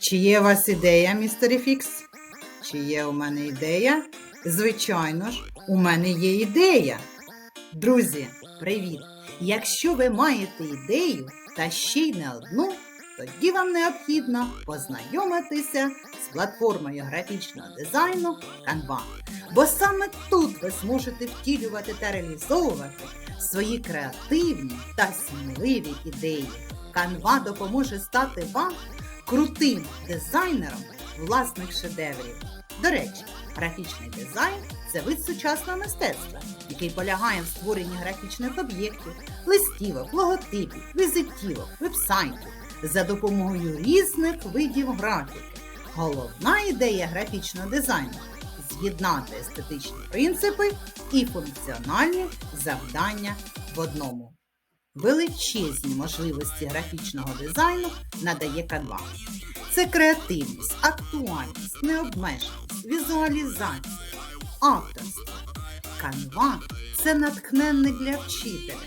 Чи є у вас ідея, містер Фікс? Чи є у мене ідея? Звичайно ж, у мене є ідея. Друзі, привіт! Якщо ви маєте ідею та ще й не одну, тоді вам необхідно познайомитися з платформою графічного дизайну Canva. Бо саме тут ви зможете втілювати та реалізовувати свої креативні та сміливі ідеї. Canva допоможе стати вам крутим дизайнером власних шедеврів. До речі, графічний дизайн це вид сучасного мистецтва, який полягає в створенні графічних об'єктів, листівок, логотипів, візитівок, вебсайтів за допомогою різних видів графіки. Головна ідея графічного дизайну з'єднати естетичні принципи і функціональні завдання в одному. Величезні можливості графічного дизайну надає Canva. Це креативність, актуальність, необмеженість, візуалізація, авторство. Canva – це натхненник для вчителя.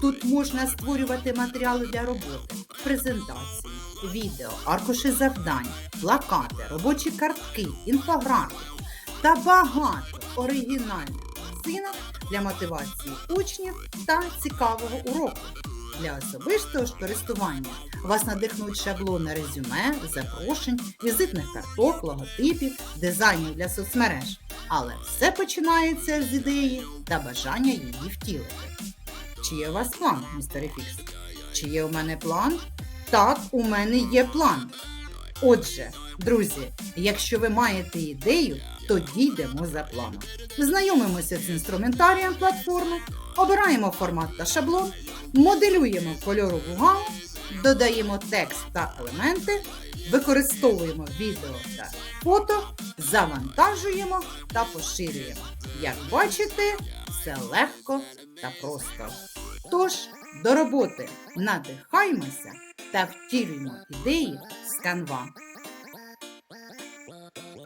Тут можна створювати матеріали для роботи, презентації, відео, аркуші завдань, плакати, робочі картки, інфографіки та багато оригінальних картинок для мотивації учнів та цікавого уроку. Для особистого ж користування вас надихнуть шаблони резюме, запрошень, візитних карток, логотипів, дизайнів для соцмереж. Але все починається з ідеї та бажання її втілити. Чи є у вас план, містер Фікс? Чи є у мене план? Так, у мене є план. Отже, друзі, якщо ви маєте ідею, то дійдемо за планом. Знайомимося з інструментарієм платформи, обираємо формат та шаблон, моделюємо кольорову гаму, додаємо текст та елементи, використовуємо відео та фото, завантажуємо та поширюємо. Як бачите, все легко та просто. Тож, до роботи надихаймося та втілюємо ідеї з Canva.